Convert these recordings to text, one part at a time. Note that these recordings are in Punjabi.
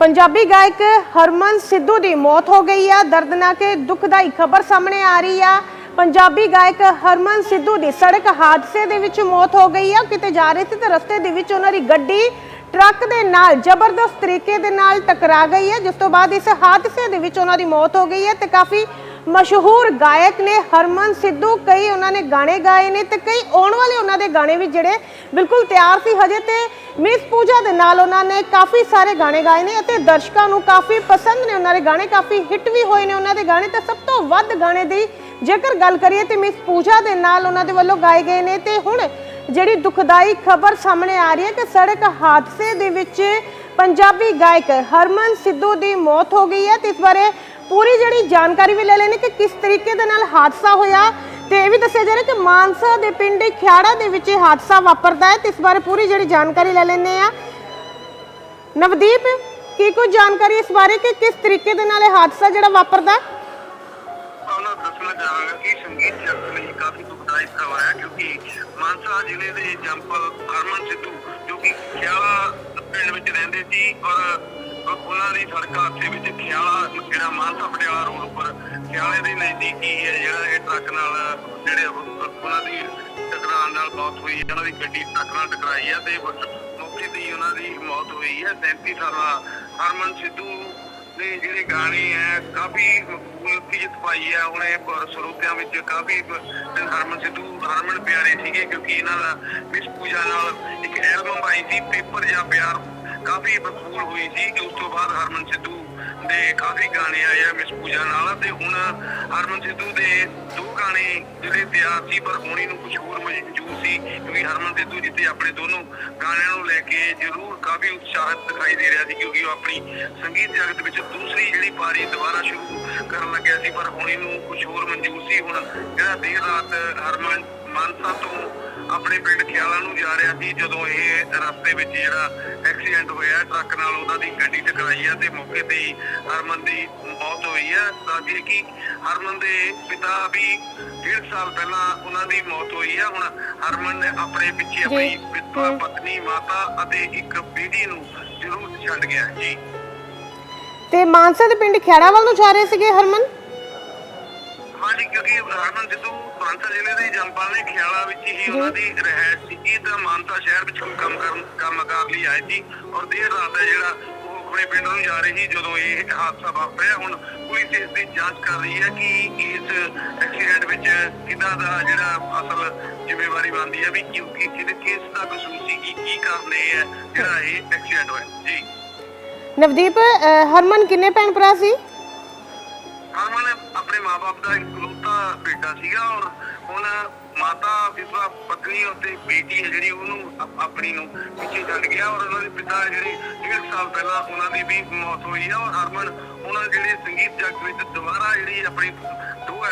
ਪੰਜਾਬੀ ਗਾਇਕ ਹਰਮਨ ਸਿੱਧੂ ਦੀ ਮੌਤ ਹੋ ਗਈ ਆ। ਦਰਦਨਾਕ ਦੁਖਦਾਈ ਖਬਰ ਸਾਹਮਣੇ ਆ ਰਹੀ ਆ। ਪੰਜਾਬੀ ਗਾਇਕ ਹਰਮਨ ਸਿੱਧੂ ਦੀ ਸੜਕ ਹਾਦਸੇ ਦੇ ਵਿੱਚ ਮੌਤ ਹੋ ਗਈ ਆ। ਕਿਤੇ ਜਾ ਰਹੇ ਸੀ ਤੇ ਰਸਤੇ ਦੇ ਵਿੱਚ ਉਹਨਾਂ ਦੀ ਗੱਡੀ ਟਰੱਕ ਦੇ ਨਾਲ ਜ਼ਬਰਦਸਤ ਤਰੀਕੇ ਦੇ ਨਾਲ ਟਕਰਾ ਗਈ ਹੈ ਜਿਸ ਤੋਂ ਬਾਅਦ ਇਸ ਹਾਦਸੇ ਦੇ ਵਿੱਚ ਉਹਨਾਂ ਦੀ ਮੌਤ ਹੋ ਗਈ ਹੈ ਤੇ ਕਾਫੀ ਮਸ਼ਹੂਰ ਗਾਇਕ ਨੇ ਹਰਮਨ ਸਿੱਧੂ, ਕਈ ਉਹਨਾਂ ਨੇ ਗਾਣੇ ਗਾਏ ਨੇ ਤੇ ਕਈ ਆਉਣ ਵਾਲੇ ਉਹਨਾਂ ਦੇ ਗਾਣੇ ਵੀ ਜਿਹੜੇ ਬਿਲਕੁਲ ਤਿਆਰ ਸੀ ਹਜੇ ਤੇ ਮਿਸ ਪੂਜਾ ਦੇ ਨਾਲ ਉਹਨਾਂ ਨੇ ਕਾਫੀ ਸਾਰੇ ਗਾਣੇ ਗਾਏ ਨੇ ਅਤੇ ਦਰਸ਼ਕਾਂ ਨੂੰ ਕਾਫੀ ਪਸੰਦ ਨੇ ਉਹਨਾਂ ਦੇ ਗਾਣੇ, ਕਾਫੀ ਹਿੱਟ ਵੀ ਹੋਏ ਨੇ ਉਹਨਾਂ ਦੇ ਗਾਣੇ ਤੇ ਸਭ ਤੋਂ ਵੱਧ ਗਾਣੇ ਦੀ ਜੇਕਰ ਗੱਲ ਕਰੀਏ ਤੇ ਮਿਸ ਪੂਜਾ ਦੇ ਨਾਲ ਉਹਨਾਂ ਦੇ ਵੱਲੋਂ ਗਾਏ ਗਏ ਨੇ ਤੇ ਹੁਣ ਜਿਹੜੀ ਦੁਖਦਾਈ ਖਬਰ ਸਾਹਮਣੇ ਆ ਰਹੀ ਹੈ ਕਿ ਸੜਕ ਹਾਦਸੇ ਦੇ ਵਿੱਚ ਪੰਜਾਬੀ ਗਾਇਕ ਹਰਮਨ ਸਿੱਧੂ ਦੀ ਮੌਤ ਹੋ ਗਈ ਹੈ ਤੇ ਇਸ ਬਾਰੇ ਪੂਰੀ ਜਿਹੜੀ ਜਾਣਕਾਰੀ ਵੀ ਲੈ ਲੈਣੀ ਕਿ ਕਿਸ ਤਰੀਕੇ ਦੇ ਨਾਲ ਹਾਦਸਾ ਹੋਇਆ ਤੇ ਇਹ ਵੀ ਦੱਸਿਆ ਜਾ ਰਿਹਾ ਕਿ ਮਾਨਸਾ ਦੇ ਪਿੰਡ ਖਿਆੜਾ ਦੇ ਵਿੱਚ ਇਹ ਹਾਦਸਾ ਵਾਪਰਦਾ ਹੈ ਤੇ ਇਸ ਬਾਰੇ ਪੂਰੀ ਜਿਹੜੀ ਜਾਣਕਾਰੀ ਲੈ ਲੈਂਦੇ ਆ ਨਵਦੀਪ, ਕੀ ਕੋਈ ਜਾਣਕਾਰੀ ਇਸ ਬਾਰੇ ਕਿ ਕਿਸ ਤਰੀਕੇ ਦੇ ਨਾਲ ਇਹ ਹਾਦਸਾ ਜਿਹੜਾ ਵਾਪਰਦਾ ਹੈ? ਉਹਨਾਂ ਦੱਸਣਾ ਚਾਹਾਂਗਾ ਕਿ ਸੰਗੀਤ ਜਗਤ ਲਈ ਕਾਫੀ ਦੁਖਦਾਈ ਖਬਰ ਹੈ ਕਿਉਂਕਿ ਮਾਨਸਾ ਜ਼ਿਲ੍ਹੇ ਦੇ ਜੰਪਲ ਹਰਮਨ ਸਿੱਧੂ ਜੋ ਕਿ ਖਿਆਲਾ ਪਿੰਡ ਵਿੱਚ ਰਹਿੰਦੇ ਸੀ ਔਰ ਉਹਨਾਂ ਦੀ ਸੜਕਾਂ ਹਾਦਸੇ ਵਿੱਚ ਖਿਆਲਾ, ਜਿਹੜਾ ਮਾਨਸਾ ਪਟਿਆਲਾ ਰੋਡ ਉੱਪਰ, ਖਿਆਲੇ ਦੇ ਨਜ਼ਦੀਕੀ ਹੈ ਜਿਹੜਾ ਇਹ ਟਰੱਕ ਨਾਲ, ਜਿਹੜੇ ਉਹਨਾਂ ਦੀ ਟਕਰਾਉਣ ਨਾਲ ਮੌਤ ਹੋਈ ਉਹਨਾਂ ਦੀ ਗੱਡੀ ਟਰੱਕ ਨਾਲ ਟਕਰਾਈ ਹੈ ਤੇ ਮੌਕੇ ਤੇ ਹੀ ਉਹਨਾਂ ਦੀ ਮੌਤ ਹੋਈ ਹੈ। 33 ਸਾਲਾ ਹਰਮਨ ਸਿੱਧੂ ਦੇ ਜਿਹੜੇ ਗਾਣੇ ਹੈ, ਕਾਫੀ ਮਕਬੂਲ ਜਿੱਤ ਪਾਈ ਹੈ। ਉਹਨੇ ਸਰੋਤਿਆਂ ਵਿੱਚ ਕਾਫੀ ਹਰਮਨ ਸਿੱਧੂ, ਹਰਮਨ ਪਿਆਰੇ ਸੀਗੇ ਕਿਉਂਕਿ ਇਹਨਾਂ ਦਾ ਮਿਸ ਪੂਜਾ ਨਾਲ ਇੱਕ ਐਲਬਮ ਆਈ ਸੀ, ਪੇਪਰ ਜਾਂ ਪਿਆਰ ਕਾਫੀ ਮਕਬੂਲ ਹੋਈ ਸੀ ਕਿ ਉਸ ਤੋਂ ਬਾਅਦ ਹਰਮਨ ਸਿੱਧੂ ਦੇ ਕਾਫੀ ਗਾਣੇ ਆਏ ਆ ਮਿਸ ਪੂਜਾ ਨਾਲ ਤੇ ਹੁਣ ਹਰਮਨ ਸਿੱਧੂ ਦੇ ਦੋ ਗਾਣੇ ਜਿਹੜੇ ਤਿਆਰ ਸੀ ਪਰ ਹੋਣੀ ਨੂੰ ਕੁਝ ਹੋਰ ਮੌਜੂਦ ਸੀ ਕਿਉਂਕਿ ਹਰਮਨ ਸਿੱਧੂ ਜਿੱਤੇ ਆਪਣੇ ਦੋਨੋਂ ਗਾਣਿਆਂ ਨੂੰ ਲੈ ਕੇ ਜ਼ਰੂਰ ਕਾਫੀ ਉਤਸ਼ਾਹਤ ਦਿਖਾਈ ਦੇ ਰਿਹਾ ਸੀ ਕਿਉਂਕਿ ਉਹ ਆਪਣੀ ਸੰਗੀਤ ਜਗਤ ਵਿੱਚ ਦੂਸਰੀ ਜਿਹੜੀ ਪਾਰੀ ਦੁਬਾਰਾ ਸ਼ੁਰੂ ਕਰਨ ਲੱਗਿਆ ਸੀ ਪਰ ਹੋਣੀ ਨੂੰ ਕੁਝ ਹੋਰ ਮਨਜ਼ੂਰ ਸੀ। ਹੁਣ ਜਿਹੜਾ ਦੇਰ ਰਾਤ ਹਰਮਨ ਮਾਨਸਾ ਤੋਂ ਆਪਣੇ ਪਿੰਡ ਖਿਆਲਾ ਨੂੰ ਜਾ ਰਿਹਾ ਸੀ ਜਦੋਂ ਇਹ ਰਸਤੇ ਵਿੱਚ ਜਿਹੜਾ ਐਕਸੀਡੈਂਟ ਹੋਇਆ ਟਰੱਕ ਨਾਲ ਉਹਨਾਂ ਦੀ ਗੱਡੀ ਟਕਰਾਈ ਆ ਤੇ ਮੌਕੇ ਤੇ ਹੀ ਹਰਮਨ ਦੀ ਮੌਤ ਹੋਈ ਹੈ ਤਾਂ ਕਿ ਹਰਮਨ ਦੇ ਪਿਤਾ ਵੀ ਡੇਢ ਸਾਲ ਪਹਿਲਾਂ ਉਹਨਾਂ ਦੀ ਮੌਤ ਹੋਈ ਹੈ ਹੁਣ ਹਰਮਨ ਨੇ ਆਪਣੇ ਪਿੱਛੇ ਆਪਣੀ। ਪਤਨੀ ਮਾਤਾ ਅਤੇ ਇੱਕ ਬੇਟੀ ਨੂੰ ਜ਼ਰੂਰ ਛੱਡ ਗਿਆ। ਜੀ ਤੇ ਮਾਨਸਾ ਦੇ ਪਿੰਡ ਖਿਆੜਾ ਵੱਲ ਨੂੰ ਜਾ ਰਹੇ ਸੀਗੇ ਹਰਮਨ ਹਾਂਜੀ ਕਿਉਂਕਿ ਹਰਮਨ ਸਿੱਧੂ ਮਾਨਸਾ ਜ਼ਿਲ੍ਹੇ ਦੀ ਜਨਤਾ ਨੇ ਖਿਆਲਾ ਵਿੱਚ ਹੀ ਉਹਨਾਂ ਦੀ ਰਹਿائش ਸੀ। ਤਾਂ ਮਾਨਸਾ ਸ਼ਹਿਰ ਵਿੱਚ ਕੰਮ ਕਰਨ ਕੰਮ ਕਰਨ ਲਈ ਆਏ ਸੀ ਔਰ ਦੇਰ ਰਾਤ ਹੈ ਜਿਹੜਾ ਉਹ ਆਪਣੇ ਪਿੰਡ ਨੂੰ ਜਾ ਰਹੀ ਸੀ ਜਦੋਂ ਇਹ ਹਾਦਸਾ ਵਾਪਰਿਆ। ਹੁਣ ਪੁਲਿਸ ਇਸ ਦੀ ਜਾਂਚ ਕਰ ਰਹੀ ਹੈ ਕਿ ਇਸ ਐਕਸੀਡੈਂਟ ਵਿੱਚ ਕਿਦਾਂ ਦਾ ਜਿਹੜਾ ਅਸਲ ਜ਼ਿੰਮੇਵਾਰੀ ਬਣਦੀ ਹੈ ਵੀ ਕਿਉਂਕਿ ਕਿਹਦੇ ਕੇਸ ਦਾ ਕਸੂਰ ਸੀ ਕੀ ਕੀ ਕਰਨੇ ਹੈ ਜਿਹੜਾ ਇਹ ਐਕਸੀਡੈਂਟ ਹੋਇਆ। ਜੀ। ਨਵਦੀਪ ਹਰਮਨ ਕਿੰਨੇ ਭੈਣ ਭਰਾ ਸੀ? ਹਰਮਨ ਆਪਣੇ ਮਾਪੇ ਦਾ ਇੱਕ ਬੇਟਾ ਸੀਗਾ ਔਰ ਹੁਣ ਮਾਤਾ ਵਿਧਵਾ ਪਤਨੀ ਅਤੇ ਬੇਟੀ ਹੈ ਜਿਹੜੀ ਉਹਨੂੰ ਆਪਣੀ ਨੂੰ ਪਿੱਛੇ ਛੱਡ ਗਿਆ ਔਰ ਉਹਨਾਂ ਦੇ ਪਿਤਾ ਜਿਹੜੇ ਡੇਢ ਸਾਲ ਪਹਿਲਾਂ ਉਹਨਾਂ ਦੀ ਵੀ ਮੌਤ ਹੋਈ ਹੈ ਔਰ ਹਰਮਨ ਉਹਨਾਂ ਜਿਹੜੇ ਸੰਗੀਤ ਜਗਤ ਵਿੱਚ ਦੁਬਾਰਾ ਜਿਹੜੀ ਆਪਣੀ ਦੋ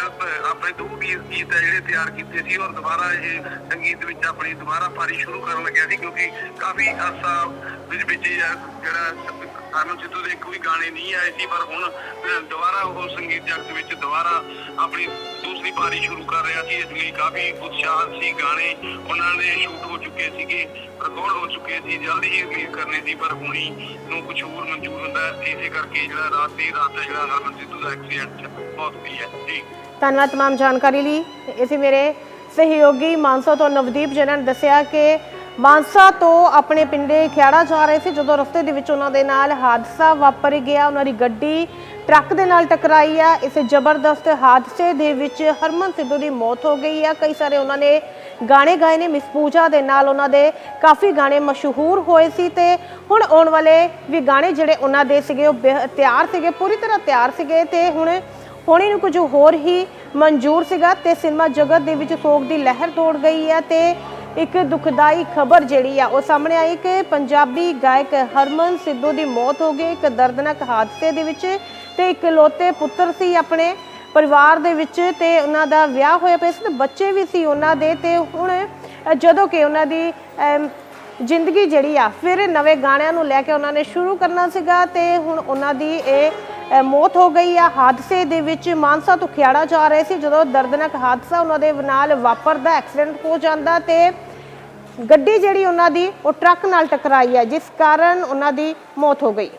ਆਪਣੇ ਦੋ ਗੀਤ ਹੈ ਜਿਹੜੇ ਤਿਆਰ ਕੀਤੇ ਸੀ ਔਰ ਦੁਬਾਰਾ ਇਹ ਸੰਗੀਤ ਵਿੱਚ ਆਪਣੀ ਦੁਬਾਰਾ ਪਾਰੀ ਸ਼ੁਰੂ ਕਰਨ ਲੱਗਿਆ ਸੀ ਕਿਉਂਕਿ ਕਾਫੀ ਅਰਸਾ ਵਿੱਚ ਵਿੱਚ ਜਿਹੜਾ ਹਰਮਨ ਸਿੱਧੂ ਦੇ ਕੋਈ ਗਾਣੇ ਨਹੀਂ ਆਏ ਸੀ ਪਰ ਹੁਣ ਦੁਬਾਰਾ ਉਹ ਸੰਗੀਤ ਜਗਤ ਵਿੱਚ ਦੁਬਾਰਾ ਆਪਣੀ ਦੂਸਰੀ ਪਾਰੀ ਸ਼ੁਰੂ ਕਰ ਰਿਹਾ ਸੀ ਇਸ ਲਈ ਕਾਫੀ ਉਤਸ਼ਾਹ ਸੀ ਗਾਣੇ ਉਹਨਾਂ ਦੇ ਸ਼ੂਟ ਹੋ ਚੁੱਕੇ ਸੀਗੇ ਰਿਕਾਰਡ ਹੋ ਚੁੱਕੇ ਸੀ ਜਲਦੀ ਹੀ ਰਿਲੀਜ਼ ਕਰਨੇ ਸੀ ਪਰ ਹੁਣੀ ਨੂੰ ਕੁਝ ਹੋਰ ਮਨਜ਼ੂਰ ਹੁੰਦਾ ਹੈ। ਇਸੇ ਕਰਕੇ ਜਿਹੜਾ ਰਾਤ ਦੀ ਰਾਤ ਹੈ ਜਿਹੜਾ ਹਰਮਨ ਸਿੱਧੂ ਦਾ ਐਕਸੀਡੈਂਟ ਬਹੁਤ ਹੋਈ ਹੈ ਜੀ ਧੰਨਵਾਦ तमाम ਜਾਣਕਾਰੀ ਲਈ ਇਹ ਸੀ ਮੇਰੇ ਸਹਿਯੋਗੀ ਮਾਨਸਾ ਤੋਂ ਨਵਦੀਪ ਜਿਨ੍ਹਾਂ ਨੇ ਦੱਸਿਆ ਕਿ ਮਾਨਸਾ ਤੋਂ ਆਪਣੇ ਪਿੰਡੇ ਖਿਆੜਾ ਜਾ ਰਹੇ ਸੀ, ਜਦੋਂ ਰਸਤੇ ਦੇ ਵਿੱਚ ਉਹਨਾਂ ਦੇ ਨਾਲ ਹਾਦਸਾ ਵਾਪਰ ਗਿਆ। ਉਹਨਾਂ ਦੀ ਗੱਡੀ ਟਰੱਕ ਦੇ ਨਾਲ ਟਕਰਾਈ ਆ। ਇਸ ਜ਼ਬਰਦਸਤ ਹਾਦਸੇ ਦੇ ਵਿੱਚ ਹਰਮਨ ਸਿੱਧੂ ਦੀ ਮੌਤ ਹੋ ਗਈ ਆ। ਕਈ ਸਾਰੇ ਉਹਨਾਂ ਨੇ ਗਾਣੇ ਗਾਏ ਨੇ। ਮਿਸ ਪੂਜਾ ਦੇ ਨਾਲ ਉਹਨਾਂ ਦੇ ਕਾਫੀ ਗਾਣੇ ਮਸ਼ਹੂਰ ਹੋਏ ਸੀ ਤੇ ਹੁਣ ਆਉਣ ਵਾਲੇ ਵੀ ਗਾਣੇ ਜਿਹੜੇ ਉਹਨਾਂ ਦੇ ਸੀਗੇ, ਉਹ ਬੇਹ- ਤਿਆਰ ਸੀਗੇ, ਪੂਰੀ ਤਰ੍ਹਾਂ ਤਿਆਰ ਸੀਗੇ ਤੇ ਹੁਣ ਹੋਣੀ ਨੂੰ ਕੁਝ ਹੋਰ ਹੀ ਮਨਜ਼ੂਰ ਸੀਗਾ ਤੇ ਸਿਨੇਮਾ ਜਗਤ ਦੇ ਵਿੱਚ ਸੋਗ ਦੀ ਲਹਿਰ ਤੋੜ ਗਈ ਹੈ ਤੇ ਇੱਕ ਦੁਖਦਾਈ ਖਬਰ ਜਿਹੜੀ ਆ, ਉਹ ਸਾਹਮਣੇ ਆਈ ਕਿ ਪੰਜਾਬੀ ਗਾਇਕ ਹਰਮਨ ਸਿੱਧੂ ਦੀ ਮੌਤ ਹੋ ਗਈ। ਇੱਕ ਦਰਦਨਾਕ ਹਾਦਸੇ ਦੇ ਵਿੱਚ ਤੇ ਇਕਲੌਤੇ ਪੁੱਤਰ ਸੀ ਆਪਣੇ ਪਰਿਵਾਰ ਦੇ ਵਿੱਚ ਤੇ ਉਹਨਾਂ ਦਾ ਵਿਆਹ ਹੋਇਆ ਪਿਆ ਸੀ ਤੇ ਬੱਚੇ ਵੀ ਸੀ ਉਹਨਾਂ ਦੇ ਤੇ ਹੁਣ ਜਦੋਂ ਕਿ ਉਹਨਾਂ ਦੀ ਜ਼ਿੰਦਗੀ ਜਿਹੜੀ ਆ, ਫਿਰ ਨਵੇਂ ਗਾਣਿਆਂ ਨੂੰ ਲੈ ਕੇ ਉਹਨਾਂ ਨੇ ਸ਼ੁਰੂ ਕਰਨਾ ਸੀਗਾ ਤੇ ਹੁਣ ਉਹਨਾਂ ਦੀ ਇਹ ਮੌਤ ਹੋ ਗਈ ਆ। ਹਾਦਸੇ ਦੇ ਵਿੱਚ ਮਾਨਸਾ ਤੋਂ ਖਿਆੜਾ ਜਾ ਰਹੇ ਸੀ। ਜਦੋਂ ਦਰਦਨਾਕ ਹਾਦਸਾ ਉਹਨਾਂ ਦੇ ਨਾਲ ਵਾਪਰਦਾ, ਐਕਸੀਡੈਂਟ ਹੋ ਜਾਂਦਾ ਤੇ ਗੱਡੀ ਜਿਹੜੀ ਉਹਨਾਂ ਦੀ, ਉਹ ਟਰੱਕ ਨਾਲ ਟਕਰਾਈ ਹੈ ਜਿਸ ਕਾਰਨ ਉਹਨਾਂ ਦੀ ਮੌਤ ਹੋ ਗਈ।